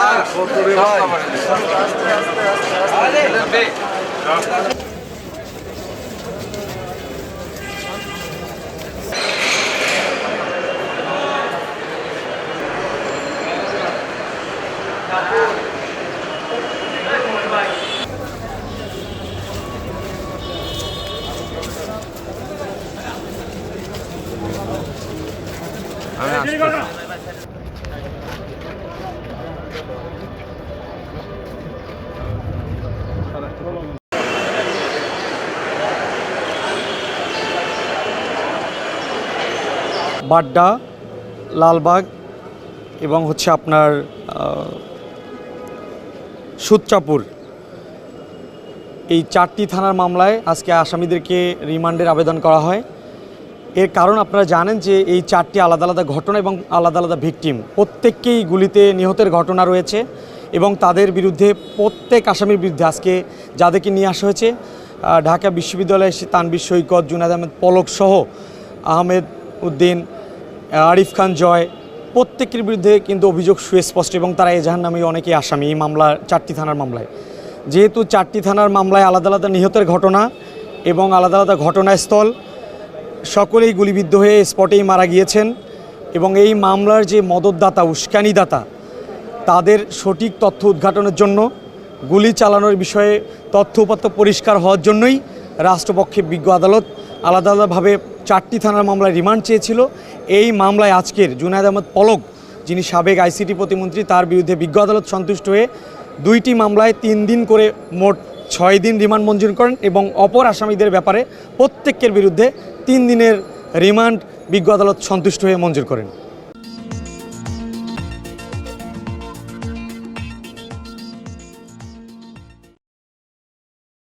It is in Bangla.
আর কত রে হয় আস্তে আস্তে আস্তে আস্তে বাড্ডা, লালবাগ এবং হচ্ছে আপনার সুচ্চাপুর এই চারটি থানার মামলায় আজকে আসামিদেরকে রিমান্ডের আবেদন করা হয়। এর কারণ আপনারা জানেন যে এই চারটি আলাদা আলাদা ঘটনা এবং আলাদা আলাদা ভিকটিম। প্রত্যেককেই গুলিতে নিহতের ঘটনা রয়েছে এবং তাদের বিরুদ্ধে, প্রত্যেক আসামির বিরুদ্ধে আজকে যাদেরকে নিয়ে আসা হয়েছে ঢাকা বিশ্ববিদ্যালয়ে তানবির সৈকত জুনাদ আহমেদ পলক সহ আহমেদ উদ্দিন আরিফ খান জয়, প্রত্যেকের বিরুদ্ধে কিন্তু অভিযোগ সুস্পষ্ট এবং তারা এজাহার নামে অনেকেই আসামি এই মামলা চারটি থানার মামলায়। যেহেতু চারটি থানার মামলায় আলাদা আলাদা নিহতের ঘটনা এবং আলাদা আলাদা ঘটনাস্থল সকলেই গুলিবিদ্ধ হয়ে স্পটেই মারা গিয়েছেন এবং এই মামলার যে মদতদাতা, উস্কানিদাতা, তাদের সঠিক তথ্য উদ্ঘাটনের জন্য, গুলি চালানোর বিষয়ে তথ্য উপাত্ত পরিষ্কার হওয়ার জন্যই রাষ্ট্রপক্ষে বিজ্ঞ আদালত আলাদা আলাদাভাবে চারটি থানার মামলায় রিমান্ড চেয়েছিল। এই মামলায় আজকের জুনায়দ আহমদ পলক, যিনি সাবেক আইসিটি প্রতিমন্ত্রী, তার বিরুদ্ধে বিজ্ঞ আদালত সন্তুষ্ট হয়ে দুইটি মামলায় তিন দিন করে মোট ছয় দিন রিমান্ড মঞ্জুর করেন এবং অপর আসামিদের ব্যাপারে প্রত্যেকের বিরুদ্ধে তিন দিনের রিমান্ড বিজ্ঞ আদালত সন্তুষ্ট হয়ে মঞ্জুর করেন।